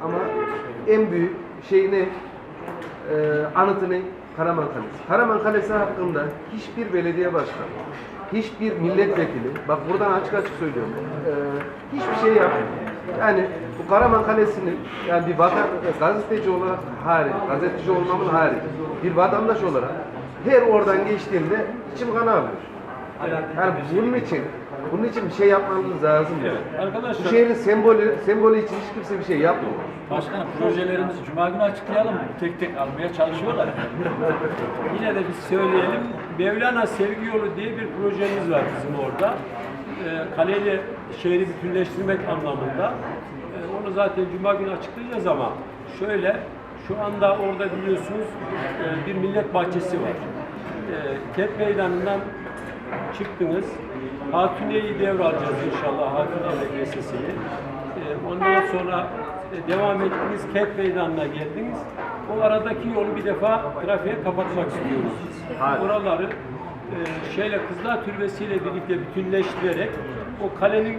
Ama en büyük şey ne? Ee, ne? Karaman Kalesi. Karaman Kalesi hakkında hiçbir belediye başkanı, hiçbir milletvekili, bak buradan açık açık söylüyorum, ee, hiçbir şey yapmıyor. Yani bu Karaman Kalesi'nin yani bir vatan, gazeteci olarak hariç, gazeteci olmamın hariç, bir vatandaş olarak her oradan geçtiğimde içim kan ağrıyor. Yani bunun için, bunun için bir şey yapmamız lazım. Evet, arkadaşlar- Bu şehrin sembolü, sembolü için hiç kimse bir şey yapmıyor. Başkanım projelerimizi Cuma günü açıklayalım. Tek tek almaya çalışıyorlar. Yine de biz söyleyelim. Mevlana Sevgi Yolu diye bir projemiz var bizim orada. Ee, kaleyle şehri bütünleştirmek anlamında. Ee, onu zaten Cuma günü açıklayacağız ama şöyle şu anda orada biliyorsunuz e, bir millet bahçesi var. Ee, Kent Meydanı'ndan çıktınız. Hatuniye'yi devralacağız inşallah Hatuniye Medresesi'ni. Ee, ondan sonra e, devam ettiniz Kent Meydanı'na geldiniz. O aradaki yolu bir defa trafiğe kapatmak istiyoruz. Oraları e, şeyle Kızlar Türbesi ile birlikte bütünleştirerek o kalenin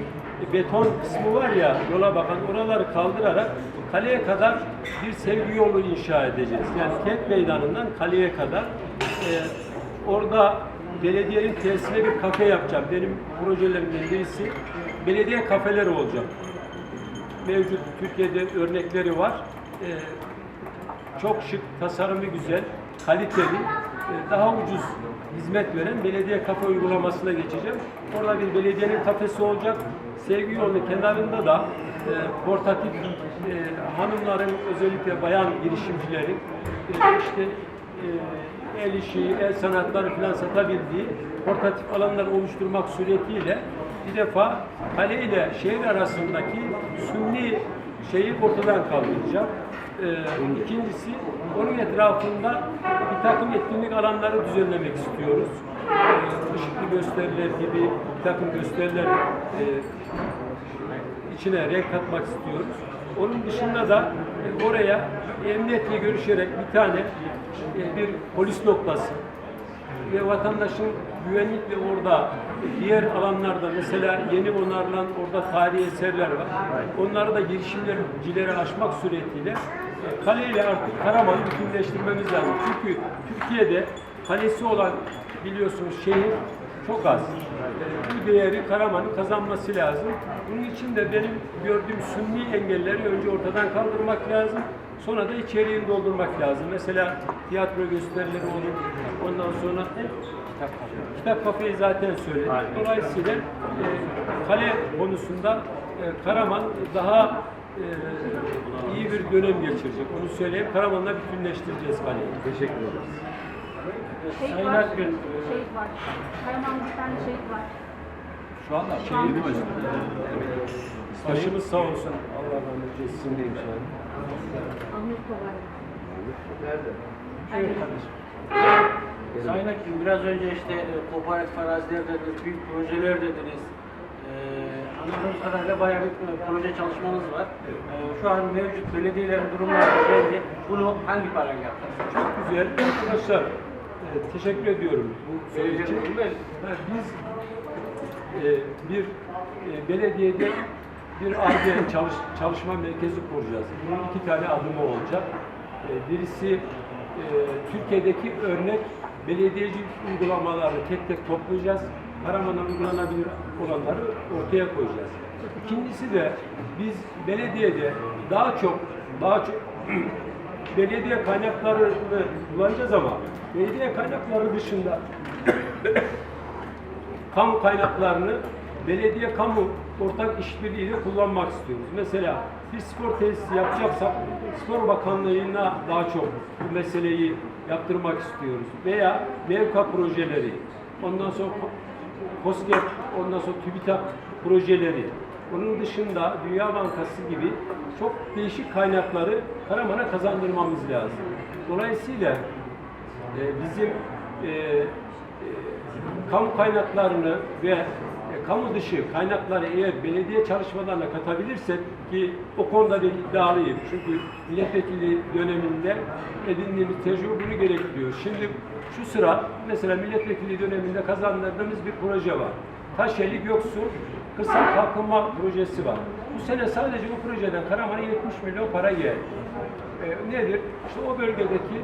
beton kısmı var ya yola bakan oraları kaldırarak kaleye kadar bir sevgi yolu inşa edeceğiz. Yani Kent Meydanı'ndan kaleye kadar e, orada belediyenin tesisine bir kafe yapacağım. Benim projelerimden birisi belediye kafeleri olacak. Mevcut Türkiye'de örnekleri var. Ee, çok şık, tasarımı güzel, kaliteli, e, daha ucuz hizmet veren belediye kafe uygulamasına geçeceğim. Orada bir belediyenin kafesi olacak. Sevgi yolunun kenarında da e, portatif e, hanımların özellikle bayan girişimcilerin e, işte e, el işi, el sanatları falan satabildiği portatif alanlar oluşturmak suretiyle bir defa kale ile şehir arasındaki sünni şeyi ortadan kaldıracak. Ee, ikincisi onun etrafında bir takım etkinlik alanları düzenlemek istiyoruz. Ee, ışıklı gösteriler gibi bir takım gösteriler e, içine renk katmak istiyoruz. Onun dışında da e, oraya emniyetle görüşerek bir tane e, bir polis noktası ve vatandaşın güvenlikle orada diğer alanlarda mesela yeni onarılan orada tarihi eserler var. Onları da girişimcilere aşmak suretiyle e, kaleyle artık Karaman'ı bütünleştirmemiz lazım. Çünkü Türkiye'de kalesi olan biliyorsunuz şehir çok az. Bu değeri Karaman'ın kazanması lazım. Bunun için de benim gördüğüm sünni engelleri önce ortadan kaldırmak lazım. Sonra da içeriğini doldurmak lazım. Mesela tiyatro gösterileri olur. Ondan sonra kitap kafe. Kitap kafeyi zaten söyledik. Dolayısıyla e, kale konusunda e, Karaman daha e, iyi bir dönem geçirecek. Onu söyleyeyim. Karaman'la bütünleştireceğiz kaleyi. Teşekkür ederiz. Şehit Sayın var. Akgün, Şehit var. Karaman'da bir tane şehit var. Şu anda şehirli başkanı. Başımız sağ olsun. Allah rahmet eylesin. Ahmet Kovar. Evet kardeşim. Sayın Hakim, biraz önce işte e, kooperatif araziler dediniz, büyük projeler dediniz. Ee, anladığım kadarıyla bayağı bir e, proje çalışmanız var. Ee, şu an mevcut belediyelerin durumları belli. Bunu hangi parayla yapacağız? Çok güzel. Arkadaşlar e, teşekkür ediyorum bu soru için. Ha, Biz e, bir e, belediyede bir ARGE çalış, çalışma merkezi kuracağız. Bunun iki tane adımı olacak. E, birisi e, Türkiye'deki örnek belediyecilik uygulamaları tek tek toplayacağız. Karaman'a uygulanabilir olanları ortaya koyacağız. İkincisi de biz belediyede daha çok daha çok belediye kaynaklarını kullanacağız ama belediye kaynakları dışında kamu kaynaklarını belediye kamu ortak işbirliğiyle kullanmak istiyoruz. Mesela bir spor tesisi yapacaksak Spor Bakanlığı'na daha çok bu meseleyi yaptırmak istiyoruz. Veya mevka projeleri, ondan sonra KOSGEB, ondan sonra TÜBİTAK projeleri. Onun dışında Dünya Bankası gibi çok değişik kaynakları Karaman'a kazandırmamız lazım. Dolayısıyla e, bizim e, e, kamu kaynaklarını ve e, kamu dışı kaynakları eğer belediye çalışmalarına katabilirsek ki o konuda bir iddialıyım. Çünkü milletvekili döneminde edindiğimiz tecrübe bunu gerektiriyor. Şimdi şu sıra mesela milletvekili döneminde kazandırdığımız bir proje var. Taşeli Göksu Kırsal Kalkınma Projesi var. Bu sene sadece bu projeden Karaman'a 70 milyon para geldi. E, nedir? İşte o bölgedeki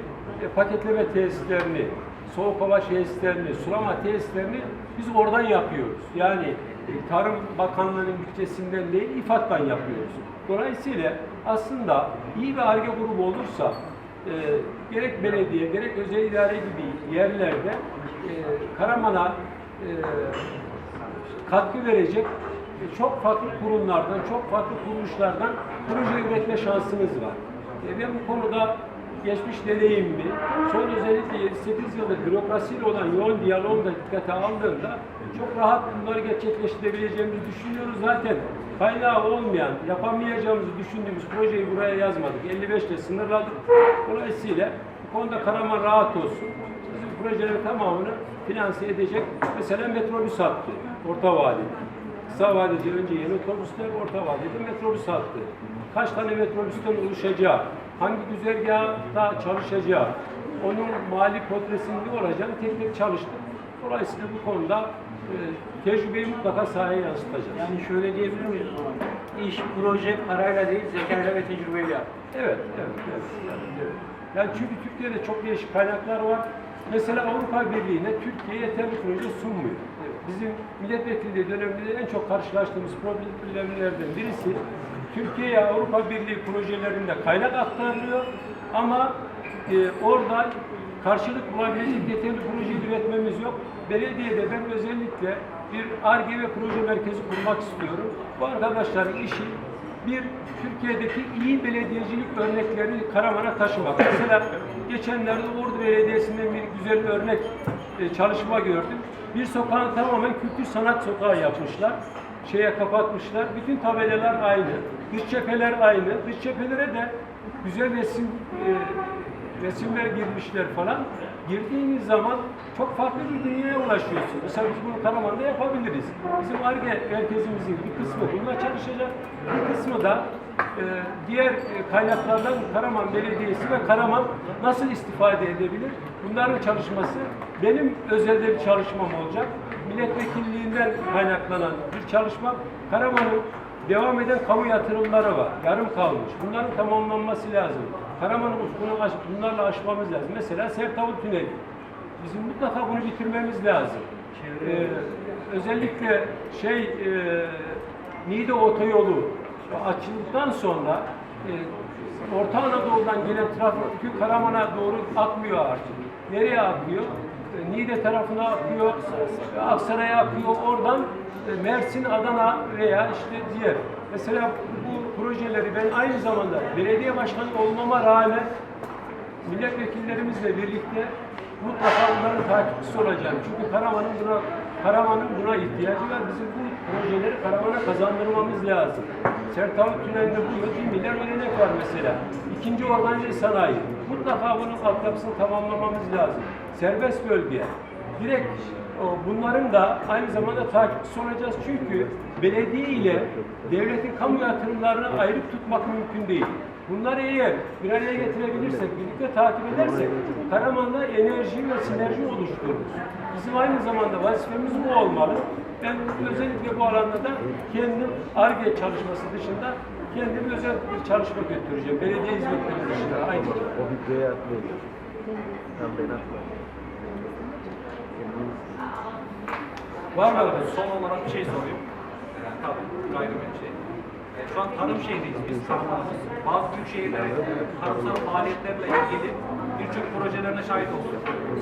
e, paketleme tesislerini, soğuk hava tesislerini, sulama tesislerini biz oradan yapıyoruz. Yani e, Tarım Bakanlığı'nın bütçesinden değil, İFAD'dan yapıyoruz. Dolayısıyla aslında iyi bir ARGE grubu olursa e, gerek belediye, gerek özel idare gibi yerlerde e, Karaman'a e, katkı verecek çok farklı kurumlardan, çok farklı kuruluşlardan proje üretme şansınız var. E, ben bu konuda geçmiş deneyimli, son özellikle 7-8 yıllık bürokrasiyle olan yoğun diyaloğu da dikkate aldığımda çok rahat bunları gerçekleştirebileceğimizi düşünüyoruz. Zaten kaynağı olmayan, yapamayacağımızı düşündüğümüz projeyi buraya yazmadık. 55 ile sınırladık. Dolayısıyla bu konuda Karaman rahat olsun. Bizim projelerin tamamını finanse edecek. Mesela metrobüs hattı, orta vadeli. Kısa vadede önce yeni otobüsler, orta vadede metrobüs hattı. Kaç tane metrobüsten oluşacağı, hangi güzergahta çalışacağı, onun mali potresinin olacağını tek tek çalıştık. Dolayısıyla bu konuda e, tecrübeyi mutlaka sahaya yansıtacağız. Yani şöyle diyebilir miyiz o zaman? İş, proje parayla değil, zekayla ve tecrübeyle yap. Evet, evet, evet. evet, evet. Yani çünkü Türkiye'de çok değişik kaynaklar var. Mesela Avrupa Birliği'ne Türkiye yeterli proje sunmuyor. Bizim milletvekili döneminde en çok karşılaştığımız problemlerden birisi Türkiye'ye Avrupa Birliği projelerinde kaynak aktarılıyor ama e, orada karşılık bulabilecek yeterli proje üretmemiz yok. Belediyede ben özellikle bir ARGE ve proje merkezi kurmak istiyorum. Bu arkadaşların işi bir Türkiye'deki iyi belediyecilik örneklerini Karaman'a taşımak. Mesela geçenlerde Ordu Belediyesi'nden bir güzel bir örnek e, çalışma gördüm. Bir sokağın tamamen kültür sanat sokağı yapmışlar. Şeye kapatmışlar. Bütün tabelalar aynı. Dış cepheler aynı. Dış cephelere de güzel resim e, resimler girmişler falan. Girdiğiniz zaman çok farklı bir dünyaya ulaşıyorsunuz. Mesela biz bunu Karaman'da yapabiliriz. Bizim ARGE merkezimizin bir kısmı bununla çalışacak. Bir kısmı da diğer e, kaynaklardan Karaman Belediyesi ve Karaman nasıl istifade edebilir? Bunların çalışması benim özelde bir çalışmam olacak. Milletvekilliğinden kaynaklanan bir çalışma. Karaman'ın devam eden kamu yatırımları var. Yarım kalmış. Bunların tamamlanması lazım. Karaman'ımız bunu aş, bunlarla aşmamız lazım. Mesela Sertavul Tüneli. Bizim mutlaka bunu bitirmemiz lazım. Ee, özellikle şey e, Niğde Otoyolu açıldıktan sonra e, Orta Anadolu'dan gelen trafik Karaman'a doğru akmıyor artık. Nereye akıyor? E, Niğde tarafına akıyor, Aksaray'a akıyor. Oradan e, Mersin, Adana veya işte diğer. Mesela bu projeleri ben aynı zamanda belediye başkanı olmama rağmen milletvekillerimizle birlikte mutlaka bunların takipçisi olacağım. Çünkü Karaman'ın buna Karaman'ın buna ihtiyacı var. Bizim bu projeleri Karaman'a kazandırmamız lazım. Sertav Tüneli'nde bu yıl bir milyar ödenek var mesela. İkinci organize sanayi. Mutlaka bunun altyapısını tamamlamamız lazım. Serbest bölge. Direkt bunların da aynı zamanda takipçisi olacağız. Çünkü belediye ile devletin kamu yatırımlarını ayrı tutmak mümkün değil. Bunları eğer bir araya getirebilirsek, birlikte takip edersek Karaman'da enerji ve sinerji oluştururuz. Bizim aynı zamanda vazifemiz bu olmalı. Ben özellikle bu alanda da kendim ARGE çalışması dışında kendim özel bir çalışma götüreceğim. Belediye hizmetleri dışında ayrıca. O Var mı arkadaş? Son olarak bir şey sorayım. Tabii gayrimenkul. E, Şu an tarım şehriyiz biz Kahramanmız. Bazı büyük şehirlerin e, tarımsal faaliyetlerle ilgili birçok projelerine şahit olduk.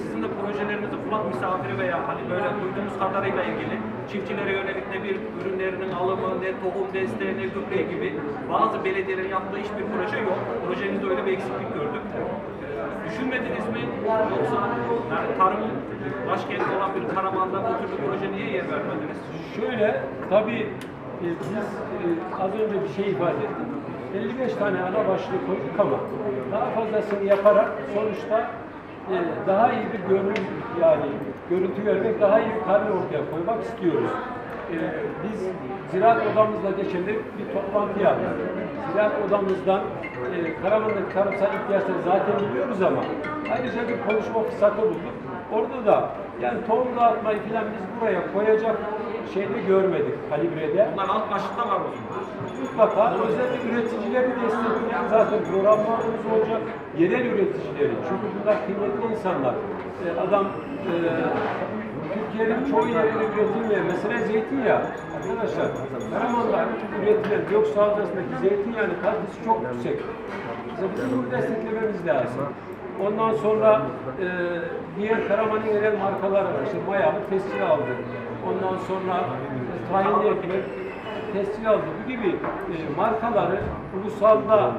Sizin de projelerinizi kulak misafiri veya hani böyle duyduğumuz kadarıyla ilgili çiftçilere yönelik ne bir ürünlerinin alımı, ne tohum desteği, ne gübre gibi bazı belediyelerin yaptığı hiçbir proje yok. Projenizde öyle bir eksiklik gördük. Düşünmediniz mi? Yoksa yani tarım başkenti olan bir Karaman'da bu tür bir proje niye yer vermediniz? Şöyle, tabii e, biz e, az önce bir şey ifade ettim. 55 tane ana başlığı koyduk ama daha fazlasını yaparak sonuçta e, daha iyi bir görünüm yani görüntü vermek, daha iyi bir kare ortaya koymak istiyoruz. E, biz ziraat odamızla geçen bir toplantı yaptık. Ziraat odamızdan e, Karaman'daki tarımsal ihtiyaçları zaten biliyoruz ama ayrıca bir konuşma fırsatı bulduk. Orada da yani tohum dağıtmayı falan biz buraya koyacak şeyde görmedik kalibrede. Bunlar alt başlıkta var o zaman. Mutlaka özellikle üreticileri destekleyen zaten programlarımız olacak. Yerel üreticileri. Çünkü bunlar kıymetli insanlar. E, adam e, Türkiye'nin çoğu yerinde üretilmeyen, mesela zeytinyağı. Arkadaşlar, Karaman'da üretilen Göksu Havzası'ndaki zeytinyağının kalitesi çok yüksek. Bizim bunu desteklememiz lazım. Ondan sonra e, diğer Karaman'ın yerel markaları var. İşte Mayalı tescil aldı. Ondan sonra e, tahinli ekmek tescil aldı. Bu gibi e, markaları ulusalda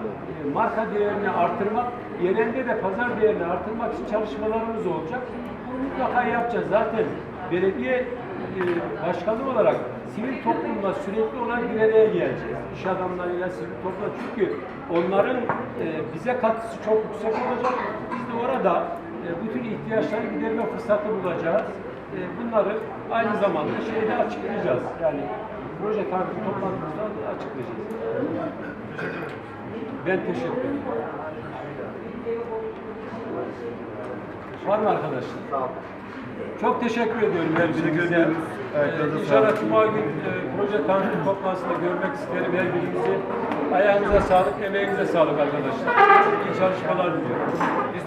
e, marka değerini artırmak, yerelde de pazar değerini artırmak için çalışmalarımız olacak. Bunu mutlaka yapacağız. Zaten belediye e, başkanı olarak sivil toplumla sürekli olarak bir araya geleceğiz. İş adamlarıyla, sivil toplumla. Çünkü onların e, bize katkısı çok yüksek olacak. Biz de orada e, bütün ihtiyaçları giderme fırsatı bulacağız. Bunları aynı zamanda şeyde açıklayacağız. Yani proje tanıtım toplantımızda açıklayacağız. Ben teşekkür ederim. Var mı arkadaşlar? Çok teşekkür ediyorum her birinize. Ee, İnşallah Cuma gün e, proje tanıtım toplantısında görmek isterim her birinizi. Ayağınıza sağlık, emeğinize sağlık arkadaşlar. İyi çalışmalar diliyorum. Biz